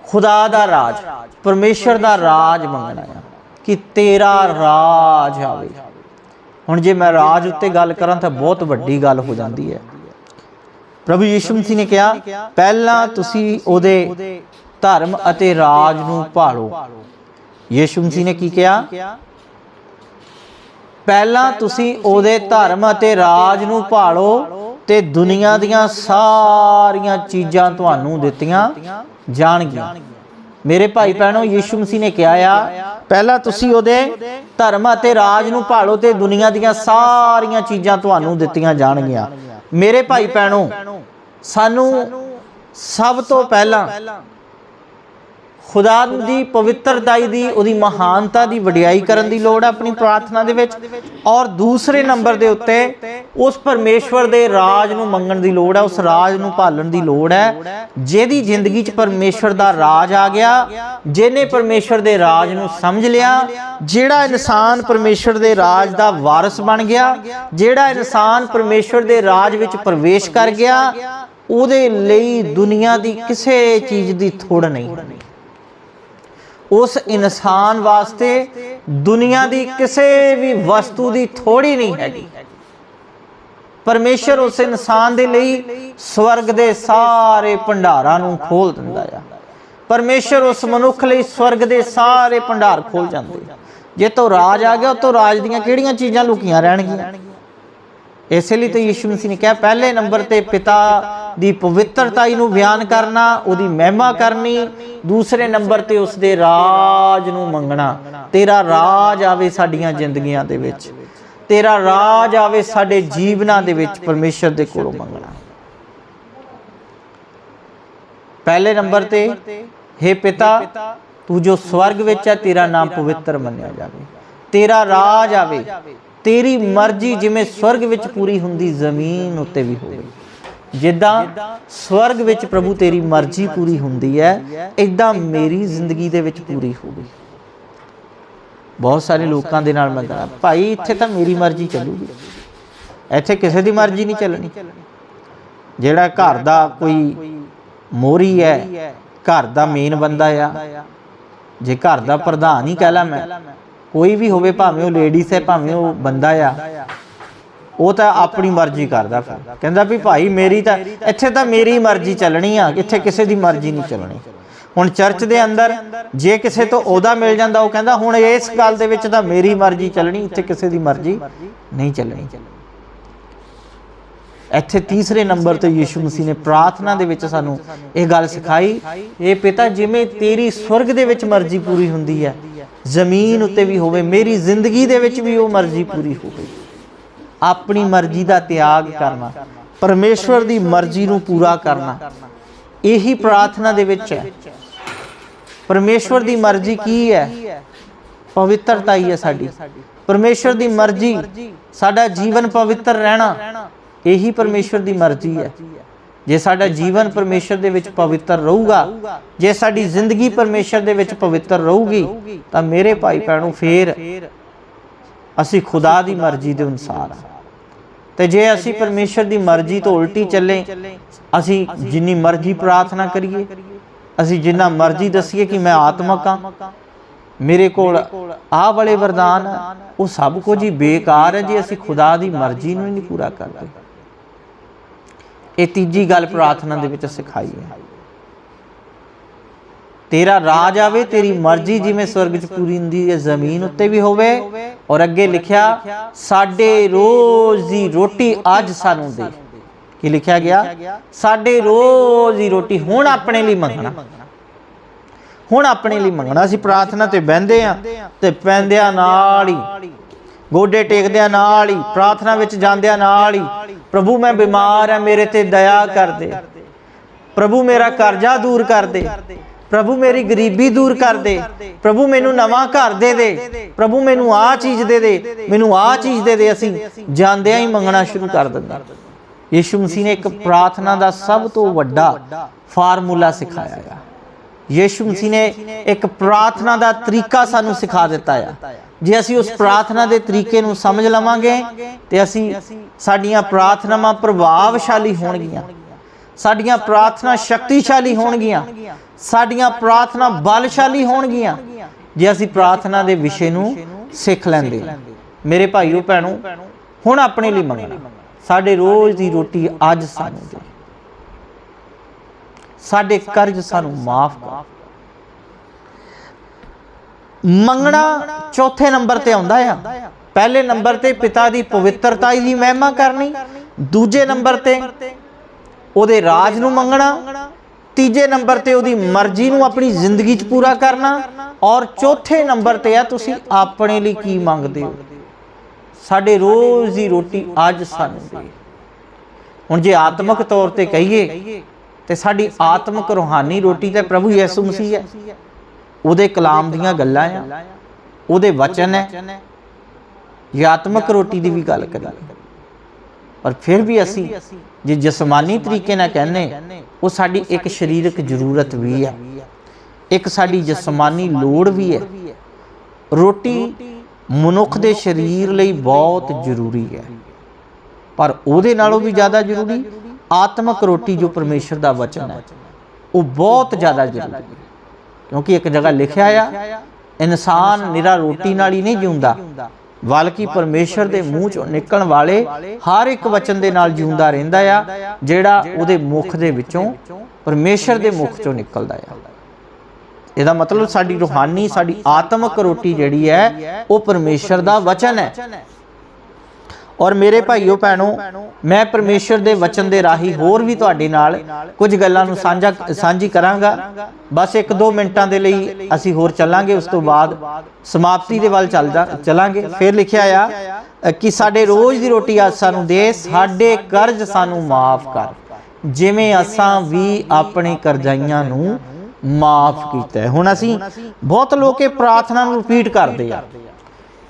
ਖੁਦਾ ਦਾ ਰਾਜ। ਪਰਮੇਸ਼ਰ ਦਾ ਰਾਜ ਮੰਗਣਾ ਆ ਕਿ ਤੇਰਾ ਰਾਜ ਆਵੇ। ਹੁਣ ਜੇ ਮੈਂ ਰਾਜ ਉੱਤੇ ਗੱਲ ਕਰਾਂ ਤਾਂ ਬਹੁਤ ਵੱਡੀ ਗੱਲ ਹੋ ਜਾਂਦੀ ਹੈ। ਪ੍ਰਭੂ ਯੀਸ਼ੂ ਮਸੀਹ ਨੇ ਕਿਹਾ, ਪਹਿਲਾਂ ਤੁਸੀਂ ਉਹਦੇ ਧਰਮ ਅਤੇ ਰਾਜ ਨੂੰ ਭਾਲੋ। ਯੀਸ਼ੂ ਮਸੀਹ ਨੇ ਕੀ ਕਿਹਾ? ਪਹਿਲਾਂ ਤੁਸੀਂ ਉਹਦੇ ਧਰਮ ਅਤੇ ਰਾਜ ਨੂੰ ਭਾਲੋ ਤੇ ਦੁਨੀਆ ਦੀਆਂ ਸਾਰੀਆਂ ਚੀਜ਼ਾਂ ਤੁਹਾਨੂੰ ਦਿੱਤੀਆਂ ਜਾਣਗੀਆਂ। ਮੇਰੇ ਭਾਈ ਭੈਣੋ, ਯੀਸ਼ੂ ਮਸੀਹ ਨੇ ਕਿਹਾ ਆ, ਪਹਿਲਾਂ ਤੁਸੀਂ ਉਹਦੇ ਧਰਮ ਅਤੇ ਰਾਜ ਨੂੰ ਭਾਲੋ ਤੇ ਦੁਨੀਆ ਦੀਆਂ ਸਾਰੀਆਂ ਚੀਜ਼ਾਂ ਤੁਹਾਨੂੰ ਦਿੱਤੀਆਂ ਜਾਣਗੀਆਂ। ਮੇਰੇ ਭਾਈ ਭੈਣੋ ਸਾਨੂੰ ਸਭ ਤੋਂ ਪਹਿਲਾਂ ਖੁਦਾ ਦੀ ਪਵਿੱਤਰਤਾਈ ਦੀ, ਉਹਦੀ ਮਹਾਨਤਾ ਦੀ ਵਡਿਆਈ ਕਰਨ ਦੀ ਲੋੜ ਹੈ ਆਪਣੀ ਪ੍ਰਾਰਥਨਾ ਦੇ ਵਿੱਚ। ਔਰ ਦੂਸਰੇ ਨੰਬਰ ਦੇ ਉੱਤੇ, ਉਸ ਪਰਮੇਸ਼ਵਰ ਦੇ ਰਾਜ ਨੂੰ ਮੰਗਣ ਦੀ ਲੋੜ ਹੈ, ਉਸ ਰਾਜ ਨੂੰ ਭਾਲਣ ਦੀ ਲੋੜ ਹੈ। ਜਿਹਦੀ ਜ਼ਿੰਦਗੀ 'ਚ ਪਰਮੇਸ਼ਵਰ ਦਾ ਰਾਜ ਆ ਗਿਆ, ਜਿਹਨੇ ਪਰਮੇਸ਼ਵਰ ਦੇ ਰਾਜ ਨੂੰ ਸਮਝ ਲਿਆ, ਜਿਹੜਾ ਇਨਸਾਨ ਪਰਮੇਸ਼ਵਰ ਦੇ ਰਾਜ ਦਾ ਵਾਰਿਸ ਬਣ ਗਿਆ, ਜਿਹੜਾ ਇਨਸਾਨ ਪਰਮੇਸ਼ਵਰ ਦੇ ਰਾਜ ਵਿੱਚ ਪ੍ਰਵੇਸ਼ ਕਰ ਗਿਆ, ਉਹਦੇ ਲਈ ਦੁਨੀਆ ਦੀ ਕਿਸੇ ਚੀਜ਼ ਦੀ ਥੋੜ ਨਹੀਂ। ਉਸ ਇਨਸਾਨ ਵਾਸਤੇ ਦੁਨੀਆ ਦੀ ਕਿਸੇ ਵੀ ਵਸਤੂ ਦੀ ਥੋੜੀ ਨਹੀਂ ਹੈਗੀ। ਪਰਮੇਸ਼ਰ ਉਸ ਇਨਸਾਨ ਦੇ ਲਈ ਸਵਰਗ ਦੇ ਸਾਰੇ ਭੰਡਾਰਾਂ ਨੂੰ ਖੋਲ ਦਿੰਦਾ ਆ। ਪਰਮੇਸ਼ਰ ਉਸ ਮਨੁੱਖ ਲਈ ਸਵਰਗ ਦੇ ਸਾਰੇ ਭੰਡਾਰ ਖੋਲ ਜਾਂਦੇ ਜੇ ਤੋਂ ਰਾਜ ਆ ਗਿਆ, ਤੋਂ ਰਾਜ ਦੀਆਂ ਕਿਹੜੀਆਂ ਚੀਜ਼ਾਂ ਲੁਕੀਆਂ ਰਹਿਣਗੀਆਂ? ਇਸੇ ਲਈ ਤੇ ਯਿਸੂ ਮਸੀਹ ਨੇ ਕਿਹਾ, ਪਹਿਲੇ ਨੰਬਰ ਤੇ ਪਿਤਾ ਦੀ ਪਵਿੱਤਰਤਾਈ ਨੂੰ ਬਿਆਨ ਕਰਨਾ, ਉਹਦੀ ਮਹਿਮਾ ਕਰਨੀ, ਦੂਸਰੇ ਨੰਬਰ ਤੇ ਉਸ ਦੇ ਰਾਜ ਨੂੰ ਮੰਗਣਾ। ਤੇਰਾ ਰਾਜ ਆਵੇ ਸਾਡੀਆਂ ਜ਼ਿੰਦਗੀਆਂ ਦੇ ਵਿੱਚ। ਤੇਰਾ ਰਾਜ ਆਵੇ ਸਾਡੇ ਜੀਵਨਾਂ ਦੇ ਵਿੱਚ ਪਰਮੇਸ਼ਰ ਦੇ ਕੋਲੋਂ ਮੰਗਣਾ। ਪਹਿਲੇ ਨੰਬਰ ਤੇ हे ਪਿਤਾ, ਤੂੰ ਜੋ ਸਵਰਗ ਵਿੱਚ ਹੈ, ਤੇਰਾ ਨਾਮ ਪਵਿੱਤਰ ਮੰਨਿਆ ਜਾਵੇ। ਤੇਰਾ ਰਾਜ ਆਵੇ, ਤੇਰੀ ਮਰਜ਼ੀ ਜਿਵੇਂ ਸਵਰਗ ਵਿੱਚ ਪੂਰੀ ਹੁੰਦੀ ਜ਼ਮੀਨ ਉੱਤੇ ਵੀ ਹੋਵੇ। ਜਿੱਦਾਂ ਸਵਰਗ ਵਿੱਚ ਪ੍ਰਭੂ ਤੇਰੀ ਮਰਜ਼ੀ ਪੂਰੀ ਹੁੰਦੀ ਹੈ ਇਦਾਂ ਮੇਰੀ ਜ਼ਿੰਦਗੀ ਦੇ ਵਿੱਚ ਪੂਰੀ ਹੋਵੇ ਬਹੁਤ ਸਾਰੇ ਲੋਕਾਂ ਦੇ ਨਾਲ ਮੈਂ ਕਹਾਂ ਭਾਈ ਇੱਥੇ ਤਾਂ ਮੇਰੀ ਮਰਜ਼ੀ ਚੱਲੂਗੀ। ਇੱਥੇ ਕਿਸੇ ਦੀ ਮਰਜ਼ੀ ਨਹੀਂ ਚੱਲਣੀ। ਜਿਹੜਾ ਘਰ ਦਾ ਕੋਈ ਮੋਰੀ ਹੈ, ਘਰ ਦਾ ਮੇਨ ਬੰਦਾ ਆ। ਜੇ ਘਰ ਦਾ ਪ੍ਰਧਾਨ ਹੀ ਕਹਿ ਲਾ ਮੈਂ, ਕੋਈ ਵੀ ਹੋਵੇ ਭਾਵੇਂ ਉਹ ਲੇਡੀਜ਼ ਹੈ, ਭਾਵੇਂ ਉਹ ਬੰਦਾ ਆ ਉਹ ਤਾਂ ਆਪਣੀ ਮਰਜ਼ੀ ਕਰਦਾ ਫਿਰ। ਕਹਿੰਦਾ ਵੀ ਭਾਈ ਮੇਰੀ ਤਾਂ ਇੱਥੇ ਤਾਂ ਮੇਰੀ ਮਰਜ਼ੀ ਚੱਲਣੀ ਆ, ਇੱਥੇ ਕਿਸੇ ਦੀ ਮਰਜ਼ੀ ਨਹੀਂ ਚੱਲਣੀ। ਹੁਣ ਚਰਚ ਦੇ ਅੰਦਰ ਜੇ ਕਿਸੇ ਤੋਂ ਉਹਦਾ ਮਿਲ ਜਾਂਦਾ, ਉਹ ਕਹਿੰਦਾ ਹੁਣ ਇਸ ਗੱਲ ਦੇ ਵਿੱਚ ਤਾਂ ਮੇਰੀ ਮਰਜ਼ੀ ਚੱਲਣੀ, ਇੱਥੇ ਕਿਸੇ ਦੀ ਮਰਜ਼ੀ ਨਹੀਂ ਚੱਲਣੀ। ਇੱਥੇ ਤੀਸਰੇ ਨੰਬਰ ਤੇ ਯੀਸ਼ੂ ਮਸੀਹ ਨੇ ਪ੍ਰਾਰਥਨਾ ਦੇ ਵਿੱਚ ਸਾਨੂੰ ਇਹ ਗੱਲ ਸਿਖਾਈ ਇਹ ਪਿਤਾ, ਜਿਵੇਂ ਤੇਰੀ ਸਵਰਗ ਦੇ ਵਿੱਚ ਮਰਜ਼ੀ ਪੂਰੀ ਹੁੰਦੀ ਹੈ, ਜ਼ਮੀਨ ਉੱਤੇ ਵੀ ਹੋਵੇ, ਮੇਰੀ ਜ਼ਿੰਦਗੀ ਦੇ ਵਿੱਚ ਵੀ ਉਹ ਮਰਜ਼ੀ ਪੂਰੀ ਹੋਵੇ। ਆਪਣੀ ਮਰਜ਼ੀ ਦਾ ਤਿਆਗ ਕਰਨਾ, ਪਰਮੇਸ਼ਵਰ ਦੀ ਮਰਜ਼ੀ ਨੂੰ ਪੂਰਾ ਕਰਨਾ। ਇਹੀ ਪ੍ਰਾਰਥਨਾ ਦੇ ਵਿੱਚ ਹੈ। ਪਰਮੇਸ਼ਵਰ ਦੀ ਮਰਜ਼ੀ ਕੀ ਹੈ? ਪਵਿੱਤਰਤਾ ਹੀ ਹੈ ਸਾਡੀ। ਪਰਮੇਸ਼ਵਰ ਦੀ ਮਰਜ਼ੀ ਸਾਡਾ ਜੀਵਨ ਪਵਿੱਤਰ ਰਹਿਣਾ, ਇਹੀ ਪਰਮੇਸ਼ਵਰ ਦੀ ਮਰਜ਼ੀ ਹੈ। ਜੇ ਸਾਡਾ ਜੀਵਨ ਪਰਮੇਸ਼ਰ ਦੇ ਵਿੱਚ ਪਵਿੱਤਰ ਰਹੂਗਾ, ਜੇ ਸਾਡੀ ਜ਼ਿੰਦਗੀ ਪਰਮੇਸ਼ਰ ਦੇ ਵਿੱਚ ਪਵਿੱਤਰ ਰਹੂਗੀ, ਤਾਂ ਮੇਰੇ ਭਾਈ ਭੈਣੋ, ਫੇਰ ਅਸੀਂ ਖੁਦਾ ਦੀ ਮਰਜ਼ੀ ਦੇ ਅਨੁਸਾਰ ਹਾਂ। ਤੇ ਜੇ ਅਸੀਂ ਪਰਮੇਸ਼ਰ ਦੀ ਮਰਜ਼ੀ ਤੋਂ ਉਲਟੀ ਚੱਲੇ, ਅਸੀਂ ਜਿੰਨੀ ਮਰਜ਼ੀ ਪ੍ਰਾਰਥਨਾ ਕਰੀਏ, ਅਸੀਂ ਜਿੰਨਾ ਮਰਜ਼ੀ ਦਸੀਏ ਕਿ ਮੈਂ ਆਤਮਕ ਹਾਂ। ਮੇਰੇ ਕੋਲ ਆਹ ਵਾਲੇ ਵਰਦਾਨ, ਉਹ ਸਭ ਕੁਝ ਹੀ ਬੇਕਾਰ ਹੈ ਜੇ ਅਸੀਂ ਖੁਦਾ ਦੀ ਮਰਜ਼ੀ ਨੂੰ ਹੀ ਨਹੀਂ ਪੂਰਾ ਕਰਦੇ। ਇਹ ਤੀਜੀ ਗੱਲ ਪ੍ਰਾਰਥਨਾ ਦੇ ਵਿੱਚ ਸਿਖਾਈ ਹੈ। ਤੇਰਾ ਰਾਜ ਆਵੇ, ਤੇਰੀ ਮਰਜ਼ੀ ਜਿਵੇਂ ਸਵਰਗ 'ਚ ਪੂਰੀ ਹੁੰਦੀ ਹੈ, ਜ਼ਮੀਨ ਉੱਤੇ ਵੀ ਹੋਵੇ। ਔਰ ਅੱਗੇ ਲਿਖਿਆ, ਸਾਡੇ ਰੋਜ਼ ਦੀ ਰੋਟੀ ਅੱਜ ਸਾਨੂੰ ਦੇ। ਕੀ ਲਿਖਿਆ ਗਿਆ? ਸਾਡੇ ਰੋਜ਼ ਦੀ ਰੋਟੀ ਹੁਣ ਆਪਣੇ ਲਈ ਮੰਗਣਾ। ਹੁਣ ਆਪਣੇ ਲਈ ਮੰਗਣਾ। ਅਸੀਂ ਪ੍ਰਾਰਥਨਾ ਤੇ ਬਹਿੰਦੇ ਆ ਤੇ ਪੈਂਦਿਆਂ ਨਾਲ ਹੀ, ਗੋਡੇ ਟੇਕਦਿਆਂ ਨਾਲ ਹੀ, ਪ੍ਰਾਰਥਨਾ ਵਿੱਚ ਜਾਂਦਿਆਂ ਨਾਲ ਹੀ, ਪ੍ਰਭੂ ਮੈਂ ਬਿਮਾਰ ਆ ਮੇਰੇ ਤੇ ਦਇਆ ਕਰ ਦੇ ਪ੍ਰਭੂ ਮੇਰਾ ਕਰਜ਼ਾ ਦੂਰ ਕਰ ਦੇ ਪ੍ਰਭੂ ਮੇਰੀ ਗਰੀਬੀ ਦੂਰ ਕਰ ਦੇ। ਪ੍ਰਭੂ ਮੈਨੂੰ ਨਵਾਂ ਘਰ ਦੇ ਦੇ। ਪ੍ਰਭੂ ਮੈਨੂੰ ਆਹ ਚੀਜ਼ ਦੇ ਦੇ। ਮੈਨੂੰ ਆਹ ਚੀਜ਼ ਦੇ ਦੇ। ਅਸੀਂ ਜਾਂਦਿਆਂ ਹੀ ਮੰਗਣਾ ਸ਼ੁਰੂ ਕਰ ਦਿੰਦੇ। ਯੀਸ਼ੂ ਮਸੀਹ ਨੇ ਇੱਕ ਪ੍ਰਾਰਥਨਾ ਦਾ ਸਭ ਤੋਂ ਵੱਡਾ ਫਾਰਮੂਲਾ ਸਿਖਾਇਆ ਹੈ ਯੀਸ਼ੂ ਮਸੀਹ ਨੇ ਇੱਕ ਪ੍ਰਾਰਥਨਾ ਦਾ ਤਰੀਕਾ ਸਾਨੂੰ ਸਿਖਾ ਦਿੱਤਾ ਆ। ਜੇ ਅਸੀਂ ਉਸ ਪ੍ਰਾਰਥਨਾ ਦੇ ਤਰੀਕੇ ਨੂੰ ਸਮਝ ਲਵਾਂਗੇ ਤੇ ਅਸੀਂ ਸਾਡੀਆਂ ਪ੍ਰਾਰਥਨਾਵਾਂ ਪ੍ਰਭਾਵਸ਼ਾਲੀ ਹੋਣਗੀਆਂ। ਸਾਡੀਆਂ ਪ੍ਰਾਰਥਨਾ ਸ਼ਕਤੀਸ਼ਾਲੀ ਹੋਣਗੀਆਂ। ਸਾਡੀਆਂ ਪ੍ਰਾਰਥਨਾ ਬਲਸ਼ਾਲੀ ਹੋਣਗੀਆਂ। ਜੇ ਅਸੀਂ ਪ੍ਰਾਰਥਨਾ ਦੇ ਵਿਸ਼ੇ ਨੂੰ ਸਿੱਖ ਲੈਂਦੇ। ਮੇਰੇ ਭਾਈਓ ਭੈਣੋ ਹੁਣ ਆਪਣੇ ਲਈ ਮੰਗਣਾ। ਸਾਡੇ ਰੋਜ਼ ਦੀ ਰੋਟੀ ਅੱਜ ਸਾਨੂੰ ਦੇ। ਸਾਡੇ ਕਰਜ਼ ਸਾਨੂੰ ਮਾਫ ਕਰ। ਮੰਗਣਾ ਚੌਥੇ ਨੰਬਰ ਤੇ ਆਉਂਦਾ ਆ। ਪਹਿਲੇ ਨੰਬਰ ਤੇ ਪਿਤਾ ਦੀ ਪਵਿੱਤਰਤਾ ਦੀ ਮਹਿਮਾ ਕਰਨੀ। ਦੂਜੇ ਨੰਬਰ ਤੇ ਉਹਦੇ ਰਾਜ ਨੂੰ ਮੰਗਣਾ, ਤੀਜੇ ਨੰਬਰ ਤੇ ਉਹਦੀ ਮਰਜ਼ੀ ਨੂੰ ਆਪਣੀ ਜ਼ਿੰਦਗੀ 'ਚ ਪੂਰਾ ਕਰਨਾ, ਔਰ ਚੌਥੇ ਨੰਬਰ ਤੇ ਆ ਤੁਸੀਂ ਆਪਣੇ ਲਈ ਕੀ ਮੰਗਦੇ ਹੋ? ਸਾਡੇ ਰੋਜ਼ ਦੀ ਰੋਟੀ ਅੱਜ ਸਾਨੂੰ ਦੇ। ਹੁਣ ਜੇ ਆਤਮਿਕ ਤੌਰ ਤੇ ਕਹੀਏ, ਤੇ ਸਾਡੀ ਆਤਮਿਕ ਰੂਹਾਨੀ ਰੋਟੀ ਤਾਂ ਪ੍ਰਭੂ ਯਿਸੂ ਮਸੀਹ ਹੈ। ਉਹਦੇ ਕਲਾਮ ਦੀਆਂ ਗੱਲਾਂ ਆ, ਉਹਦੇ ਵਚਨ ਹੈ। ਇਹ ਰੋਟੀ ਦੀ ਵੀ ਗੱਲ ਕਰਾਂਗੇ ਪਰ ਫਿਰ ਵੀ ਅਸੀਂ ਜੇ ਜਿਸਮਾਨੀ ਤਰੀਕੇ ਨਾਲ ਕਹਿੰਨੇ ਉਹ ਸਾਡੀ ਇੱਕ ਸਰੀਰਕ ਜ਼ਰੂਰਤ ਵੀ ਹੈ ਇੱਕ ਸਾਡੀ ਜਿਸਮਾਨੀ ਲੋੜ ਵੀ ਹੈ। ਰੋਟੀ ਮਨੁੱਖ ਦੇ ਸਰੀਰ ਲਈ ਬਹੁਤ ਜ਼ਰੂਰੀ ਹੈ। ਪਰ ਉਹਦੇ ਨਾਲੋਂ ਵੀ ਜ਼ਿਆਦਾ ਜ਼ਰੂਰੀ ਆਤਮਿਕ ਰੋਟੀ ਜੋ ਪਰਮੇਸ਼ਰ ਦਾ ਵਚਨ ਹੈ। ਉਹ ਬਹੁਤ ਜ਼ਿਆਦਾ ਜ਼ਰੂਰੀ ਹੈ। ਕਿਉਂਕਿ ਇੱਕ ਜਗ੍ਹਾ ਲਿਖਿਆ ਆ ਇਨਸਾਨ ਨਿਰਾ ਰੋਟੀ ਨਾਲ ਹੀ ਨਹੀਂ ਜਿਉਂਦਾ। ਬਲਕਿ ਪਰਮੇਸ਼ਰ ਦੇ ਮੂੰਹ ਚੋਂ ਨਿਕਲਣ ਵਾਲੇ ਹਰ ਇੱਕ ਵਚਨ ਦੇ ਨਾਲ ਜਿਉਂਦਾ ਰਹਿੰਦਾ ਆ ਜਿਹੜਾ ਉਹਦੇ ਮੁਖ ਦੇ ਵਿੱਚੋਂ ਪਰਮੇਸ਼ਰ ਦੇ ਮੁਖ ਚੋਂ ਨਿਕਲਦਾ ਆ। ਇਹਦਾ ਮਤਲਬ ਸਾਡੀ ਰੂਹਾਨੀ ਸਾਡੀ ਆਤਮਿਕ ਰੋਟੀ ਜਿਹੜੀ ਹੈ ਉਹ ਪਰਮੇਸ਼ਰ ਦਾ ਵਚਨ ਹੈ। ਔਰ ਮੇਰੇ ਭਾਈਓ ਭੈਣੋ, ਮੈਂ ਪਰਮੇਸ਼ਰ ਦੇ ਵਚਨ ਦੇ ਰਾਹੀ ਹੋਰ ਵੀ ਤੁਹਾਡੇ ਨਾਲ ਕੁਝ ਗੱਲਾਂ ਨੂੰ ਸਾਂਝਾ ਸਾਂਝੀ ਕਰਾਂਗਾ। ਬਸ 1-2 ਮਿੰਟਾਂ ਦੇ ਲਈ ਅਸੀਂ ਹੋਰ ਚੱਲਾਂਗੇ, ਉਸ ਤੋਂ ਬਾਅਦ ਸਮਾਪਤੀ ਦੇ ਵੱਲ ਚੱਲ ਚੱਲਾਂਗੇ। ਫਿਰ ਲਿਖਿਆ ਆ ਕਿ ਸਾਡੇ ਰੋਜ਼ ਦੀ ਰੋਟੀ ਅੱਜ ਸਾਨੂੰ ਦੇ, ਸਾਡੇ ਕਰਜ਼ ਸਾਨੂੰ ਮਾਫ ਕਰ। ਜਿਵੇਂ ਅਸਾਂ ਵੀ ਆਪਣੇ ਕਰਜ਼ਾਈਆਂ ਨੂੰ ਮਾਫ ਕੀਤਾ ਹੁਣ ਅਸੀਂ ਬਹੁਤ ਲੋਕ ਇਹ ਪ੍ਰਾਰਥਨਾ ਨੂੰ ਰਿਪੀਟ ਕਰਦੇ ਆ।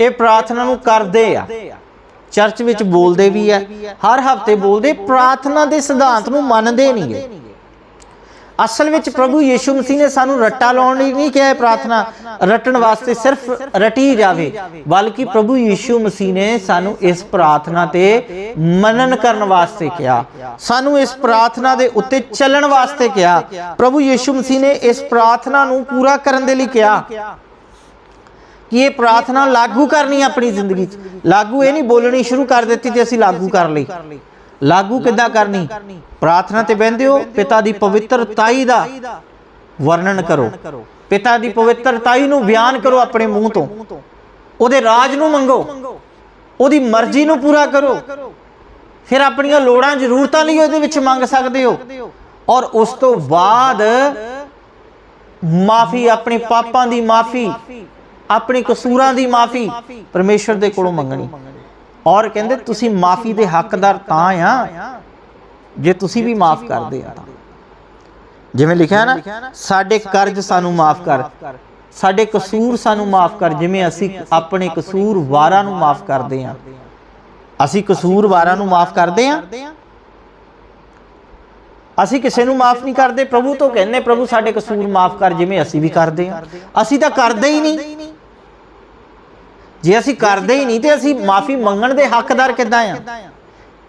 ਇਹ ਪ੍ਰਾਰਥਨਾ ਨੂੰ ਕਰਦੇ ਆ। ਚਰਚ ਵਿੱਚ ਬੋਲਦੇ ਵੀ ਹੈ ਹਰ ਹਫ਼ਤੇ ਬੋਲਦੇ, ਪ੍ਰਾਰਥਨਾ ਦੇ ਸਿਧਾਂਤ ਨੂੰ ਮੰਨਦੇ ਨਹੀਂਗੇ ਅਸਲ ਵਿੱਚ ਪ੍ਰਭੂ ਯੀਸ਼ੂ ਮਸੀਹ ਨੇ ਸਾਨੂੰ ਰੱਟਾ ਲਾਉਣ ਲਈ ਨਹੀਂ ਕਿਹਾ ਪ੍ਰਾਰਥਨਾ, ਰਟਣ ਵਾਸਤੇ ਸਿਰਫ ਰਟੀ ਜਾਵੇ, ਬਲਕਿ ਪ੍ਰਭੂ ਯੀਸ਼ੂ ਮਸੀਹ ਨੇ ਸਾਨੂੰ ਇਸ ਪ੍ਰਾਰਥਨਾ ਤੇ ਮਨਨ ਕਰਨ ਵਾਸਤੇ ਕਿਹਾ। ਸਾਨੂੰ ਇਸ ਪ੍ਰਾਰਥਨਾ ਦੇ ਉੱਤੇ ਚੱਲਣ ਵਾਸਤੇ ਕਿਹਾ। ਪ੍ਰਭੂ ਯੀਸ਼ੂ ਮਸੀਹ ਨੇ ਇਸ ਪ੍ਰਾਰਥਨਾ ਨੂੰ ਪੂਰਾ ਕਰਨ ਦੇ ਲਈ ਕਿਹਾ। ਕਿ ਇਹ ਪ੍ਰਾਰਥਨਾ ਲਾਗੂ ਕਰਨੀ ਆਪਣੀ ਜ਼ਿੰਦਗੀ 'ਚ। ਲਾਗੂ ਇਹ ਨਹੀਂ ਬੋਲਣੀ ਸ਼ੁਰੂ ਕਰ ਦਿੱਤੀ ਤੇ ਅਸੀਂ ਲਾਗੂ ਕਰ ਲਈ। ਲਾਗੂ ਕਿੱਦਾਂ ਕਰਨੀ? ਪ੍ਰਾਰਥਨਾ ਤੇ ਬਹਿੰਦੇ ਹੋ, ਪਿਤਾ ਦੀ ਪਵਿੱਤਰਤਾਈ ਦਾ ਵਰਣਨ ਕਰੋ। ਪਿਤਾ ਦੀ ਪਵਿੱਤਰਤਾਈ ਨੂੰ ਬਿਆਨ ਕਰੋ ਆਪਣੇ ਮੂੰਹ ਤੋਂ। ਉਹਦੇ ਰਾਜ ਨੂੰ ਮੰਗੋ। ਉਹਦੀ ਮਰਜ਼ੀ ਨੂੰ ਪੂਰਾ ਕਰੋ। ਫਿਰ ਆਪਣੀਆਂ ਲੋੜਾਂ, ਜ਼ਰੂਰਤਾਂ ਲਈ ਉਹਦੇ ਵਿੱਚ ਮੰਗ ਸਕਦੇ ਹੋ। ਔਰ ਉਸ ਤੋਂ ਬਾਅਦ ਮਾਫੀ, ਆਪਣੇ ਪਾਪਾਂ ਦੀ ਮਾਫੀ। ਆਪਣੇ ਕਸੂਰਾਂ ਦੀ ਮਾਫੀ ਪਰਮੇਸ਼ਰ ਦੇ ਕੋਲੋਂ ਮੰਗਣੀ। ਔਰ ਕਹਿੰਦੇ ਤੁਸੀਂ ਮਾਫੀ ਦੇ ਹੱਕਦਾਰ ਤਾਂ ਆ, ਜੇ ਤੁਸੀਂ ਵੀ ਮਾਫ ਕਰਦੇ ਆ ਤਾਂ। ਜਿਵੇਂ ਲਿਖਿਆ ਨਾ, ਸਾਡੇ ਕਰਜ਼ ਸਾਨੂੰ ਮਾਫ ਕਰ, ਸਾਡੇ ਕਸੂਰ ਸਾਨੂੰ ਮਾਫ ਕਰ, ਜਿਵੇਂ ਅਸੀਂ ਆਪਣੇ ਕਸੂਰਵਾਰਾਂ ਨੂੰ ਮਾਫ ਕਰਦੇ ਹਾਂ ਅਸੀਂ ਕਸੂਰਵਾਰਾਂ ਨੂੰ ਮਾਫ ਕਰਦੇ ਹਾਂ ਅਸੀਂ ਕਿਸੇ ਨੂੰ ਮਾਫ ਨਹੀਂ ਕਰਦੇ, ਪ੍ਰਭੂ ਤੋਂ ਕਹਿੰਦੇ, ਪ੍ਰਭੂ ਸਾਡੇ ਕਸੂਰ ਮਾਫ ਕਰ, ਜਿਵੇਂ ਅਸੀਂ ਵੀ ਕਰਦੇ ਹਾਂ ਅਸੀਂ ਤਾਂ ਕਰਦੇ ਹੀ ਨਹੀਂ। ਜੇ ਅਸੀਂ ਕਰਦੇ ਹੀ ਨਹੀਂ ਤੇ ਅਸੀਂ ਮਾਫੀ ਮੰਗਣ ਦੇ ਹੱਕਦਾਰ ਕਿੱਦਾਂ ਆ?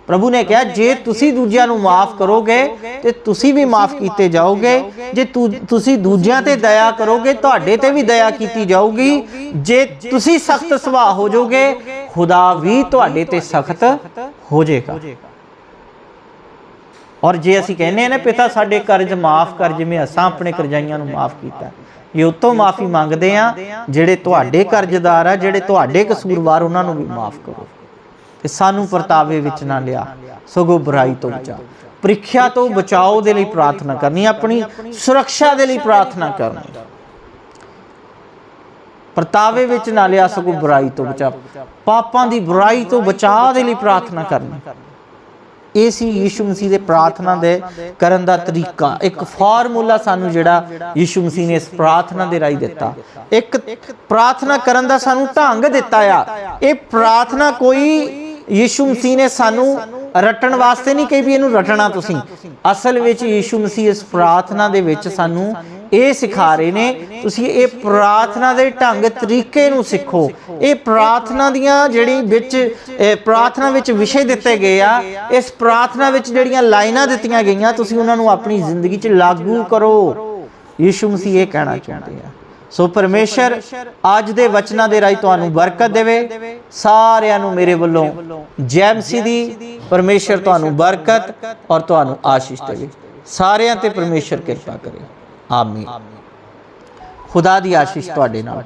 ਪ੍ਰਭੂ ਨੇ ਕਿਹਾ, ਜੇ ਤੁਸੀਂ ਦੂਜਿਆਂ ਨੂੰ ਮਾਫ ਕਰੋਗੇ ਤੇ ਤੁਸੀਂ ਵੀ ਮਾਫ ਕੀਤੇ ਜਾਓਗੇ। ਜੇ ਤੁਸੀਂ ਦੂਜਿਆਂ ਤੇ ਦਇਆ ਕਰੋਗੇ, ਤੁਹਾਡੇ ਤੇ ਵੀ ਦਇਆ ਕੀਤੀ ਜਾਊਗੀ। ਜੇ ਤੁਸੀਂ ਸਖਤ ਸੁਭਾਅ ਹੋ ਜਾਓਗੇ, ਖੁਦਾ ਵੀ ਤੁਹਾਡੇ ਤੇ ਸਖਤ ਹੋ ਜਾਏਗਾ। ਔਰ ਜੇ ਅਸੀਂ ਕਹਿੰਦੇ ਆ ਨਾ, ਪਿਤਾ ਸਾਡੇ ਕਰਜ਼ ਮਾਫ ਕਰ, ਜਿਵੇਂ ਅਸਾਂ ਆਪਣੇ ਕਰਜ਼ਾਈਆਂ ਨੂੰ ਮਾਫ ਕੀਤਾ। ਇਹ ਉਤੋਂ ਮਾਫੀ ਮੰਗਦੇ ਆ ਜਿਹੜੇ ਤੁਹਾਡੇ ਕਰਜ਼ਦਾਰ ਆ, ਜਿਹੜੇ ਤੁਹਾਡੇ ਕਸੂਰਵਾਰ, ਉਹਨਾਂ ਨੂੰ ਵੀ ਮਾਫ ਕਰੋ। ਤੇ ਸਾਨੂੰ ਪਰਤਾਵੇ ਵਿੱਚ ਨਾ ਲਿਆ, ਸਗੋਂ ਬੁਰਾਈ ਤੋਂ ਬਚਾ। ਪ੍ਰੀਖਿਆ ਤੋਂ ਬਚਾਓ ਦੇ ਲਈ ਪ੍ਰਾਰਥਨਾ ਕਰਨੀ, ਆਪਣੀ ਸੁਰੱਖਿਆ ਦੇ ਲਈ ਪ੍ਰਾਰਥਨਾ ਕਰਨੀ। ਪਰਤਾਵੇ ਵਿੱਚ ਨਾ ਲਿਆ, ਸਗੋਂ ਬੁਰਾਈ ਤੋਂ ਬਚਾ। ਪਾਪਾਂ ਦੀ ਬੁਰਾਈ ਤੋਂ ਬਚਾ ਦੇ ਲਈ ਪ੍ਰਾਰਥਨਾ ਕਰਨੀ। ਇਹ ਸੀ ਯੀਸ਼ੂ ਮਸੀਹ ਦੇ ਪ੍ਰਾਰਥਨਾ ਦੇ ਕਰਨ ਦਾ ਤਰੀਕਾ। ਇੱਕ ਫਾਰਮੂਲਾ ਸਾਨੂੰ ਜਿਹੜਾ ਯੀਸ਼ੂ ਮਸੀਹ ਨੇ ਇਸ ਪ੍ਰਾਰਥਨਾ ਦੇ ਰਾਹੀਂ ਦਿੱਤਾ। ਇੱਕ ਪ੍ਰਾਰਥਨਾ ਕਰਨ ਦਾ ਸਾਨੂੰ ਢੰਗ ਦਿੱਤਾ ਆ। ਇਹ ਪ੍ਰਾਰਥਨਾ ਕੋਈ ਯੀਸ਼ੂ ਮਸੀਹ ਨੇ ਸਾਨੂੰ ਰਟਣ ਵਾਸਤੇ ਨਹੀਂ ਕਹੀ ਵੀ ਇਹਨੂੰ ਰਟਣਾ ਤੁਸੀਂ। ਅਸਲ ਵਿੱਚ ਯੀਸ਼ੂ ਮਸੀਹ ਇਸ ਪ੍ਰਾਰਥਨਾ ਦੇ ਵਿੱਚ ਸਾਨੂੰ ਇਹ ਸਿਖਾ ਰਹੇ ਨੇ, ਤੁਸੀਂ ਇਹ ਪ੍ਰਾਰਥਨਾ ਦੇ ਢੰਗ ਤਰੀਕੇ ਨੂੰ ਸਿੱਖੋ। ਇਹ ਪ੍ਰਾਰਥਨਾ ਦੀਆਂ ਜਿਹੜੀ ਵਿੱਚ ਪ੍ਰਾਰਥਨਾ ਵਿੱਚ ਵਿਸ਼ੇ ਦਿੱਤੇ ਗਏ ਆ, ਇਸ ਪ੍ਰਾਰਥਨਾ ਵਿੱਚ ਜਿਹੜੀਆਂ ਲਾਈਨਾਂ ਦਿੱਤੀਆਂ ਗਈਆਂ, ਤੁਸੀਂ ਉਹਨਾਂ ਨੂੰ ਆਪਣੀ ਜ਼ਿੰਦਗੀ 'ਚ ਲਾਗੂ ਕਰੋ। ਯੀਸ਼ੂ ਮਸੀਹ ਇਹ ਕਹਿਣਾ ਚਾਹੁੰਦੇ ਆ। ਸੋ ਪਰਮੇਸ਼ਰ, ਅੱਜ ਦੇ ਵਚਨਾਂ ਦੇ ਰਾਹੀਂ ਤੁਹਾਨੂੰ ਬਰਕਤ ਦੇਵੇ। ਸਾਰਿਆਂ ਨੂੰ ਮੇਰੇ ਵੱਲੋਂ ਜੈ ਮਸੀਹ ਦੀ, ਪਰਮੇਸ਼ਰ ਤੁਹਾਨੂੰ ਬਰਕਤ ਔਰ ਤੁਹਾਨੂੰ ਆਸ਼ੀਸ਼ ਦੇਵੇ। ਸਾਰਿਆਂ ਤੇ ਪਰਮੇਸ਼ਰ ਕਿਰਪਾ ਕਰੇ। ਆਮੀਨ। ਖੁਦਾ ਦੀ ਆਸ਼ੀਸ਼ ਤੁਹਾਡੇ ਨਾਲ।